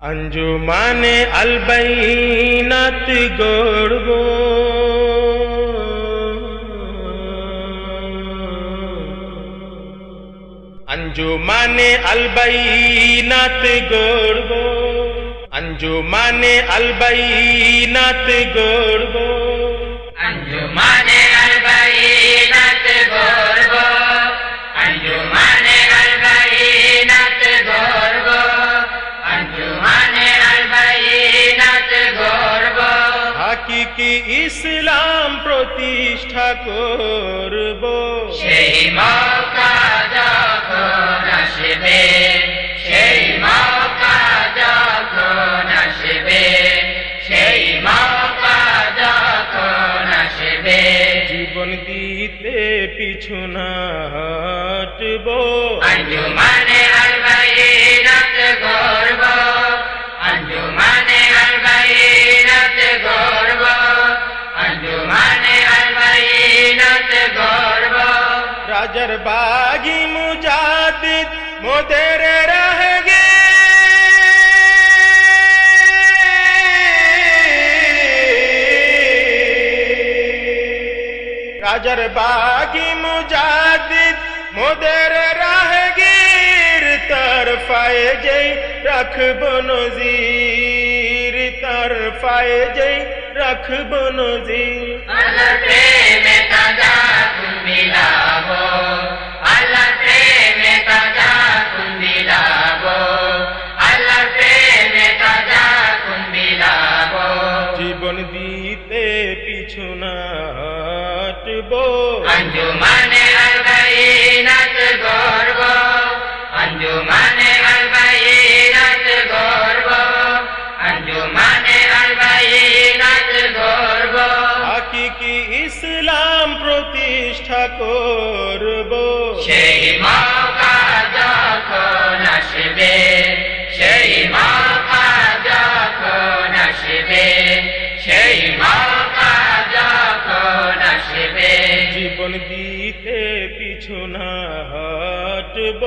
अंजुमाने अलबैनत गड़बो अंजुमाने अलबैनत गड़बो अंजुमाने अलबैनत गड़बो अंजुमाने ইসলাম প্রতিষ্ঠা করব। সেই মক্কা যখন আসবে সেই মক্কা যখন আসবে সেই মক্কা যখন আসবে। জীবন দিতে পিছু না হটব। আঞ্জুমান হাজার বাগি মুজাদিদ মোদের রহ গে হাজার বাগি মুজাদিদ মোদের রহ গির তরফায় যেই রাখব নজির, তরফায় যেই রাখব নজির। মিলাবো মিথ্যা করব। সেই যখন আসবে সেই মৌকা যখন আসবে সেই মৌকা যখন আসবে। জীবন দিতে পিছু না হটব।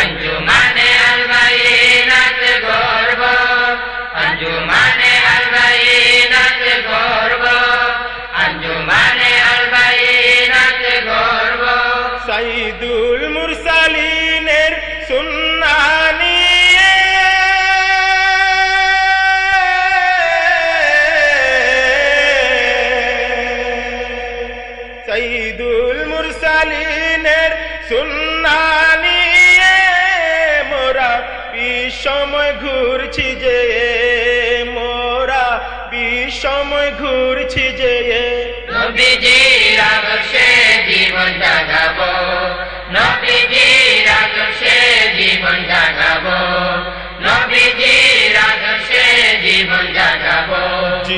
আঞ্জুমানে আলবাইনাত গর্ব সাইদুল মুরসালিনের সুন্নানি সাইদুল মুরসালিনের সুন্নানি মোরা বিষময় ঘুরছি যে, মোরা বিষময় ঘুরছি যে। নবীজির আদর্শে জীবন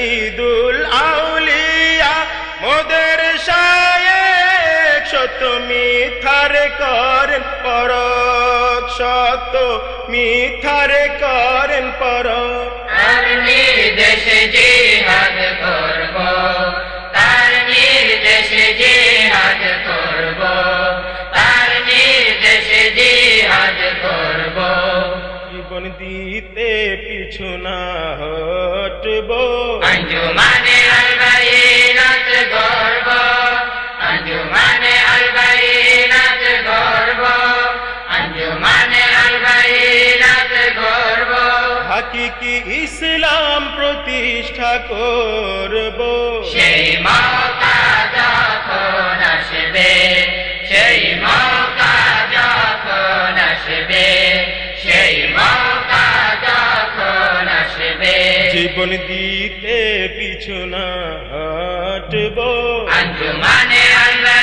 সাইদুল আউলিয়া মোদের শায়েক সত মিথার করেন পরক সত মিথার করেন পরক তে পিছু না হটব। আঞ্জুমানে আলবাইনাত গর্ব আঞ্জুমানে আলবাইনাত গর্ব আঞ্জুমানে আলবাইনাত গর্ব। হাকিকি ইসলাম প্রতিষ্ঠা করব। সেই মাতা যখন আসবে সেই মাতা জীবন দিতে পিছু না হাঁটব। আঞ্জমানে আল্লাহ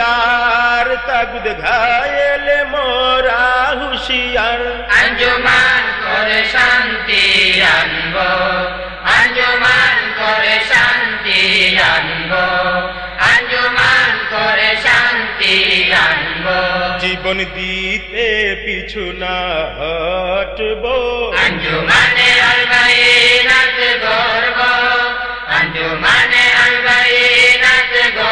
হুশিয়ার তগুদ ঘায়েল মোরা হুশিয়ার। আঞ্জুমান করে শান্তি আনব আঞ্জুমান করে শান্তি আনব আঞ্জুমান করে শান্তি আনব। জীবন দিতে পিছু না হটব। আঞ্জুমানে আলবাইনাত গর্ব আঞ্জুমানে আলবাইনাত গর্ব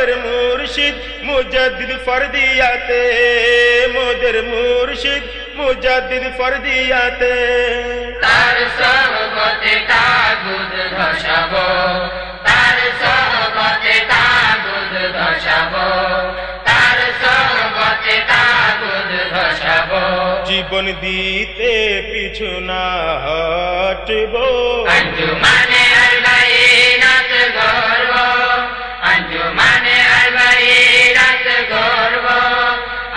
মোদের মুর্শিদ মুজাদ্দিদ ফরদিয়াতে। মোদের মুর্শিদ মুজাদ্দিদ ফরদিয়াতে। তার সহবতে তাগুদ তার সহবতে তাগুদ তার সহবতে তাগুদ জীবন দিতে পিছু না হটব। আঞ্জুমানে আলবাইনাত গর্ব। আলবাইনাত গর্ব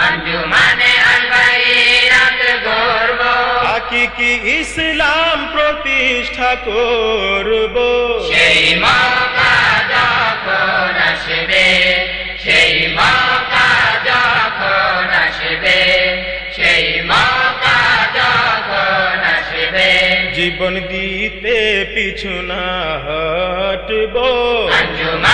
আঞ্জুমানে আলবাইনাত গর্ব। হাকিকি ইসলাম প্রতিষ্ঠা করব। সেই মৌকা যখন আসবে সেই মৌকা যখন আসবে সেই মৌকা যখন আসবে। জীবন দিতে পিছু না হটব। আঞ্জুমান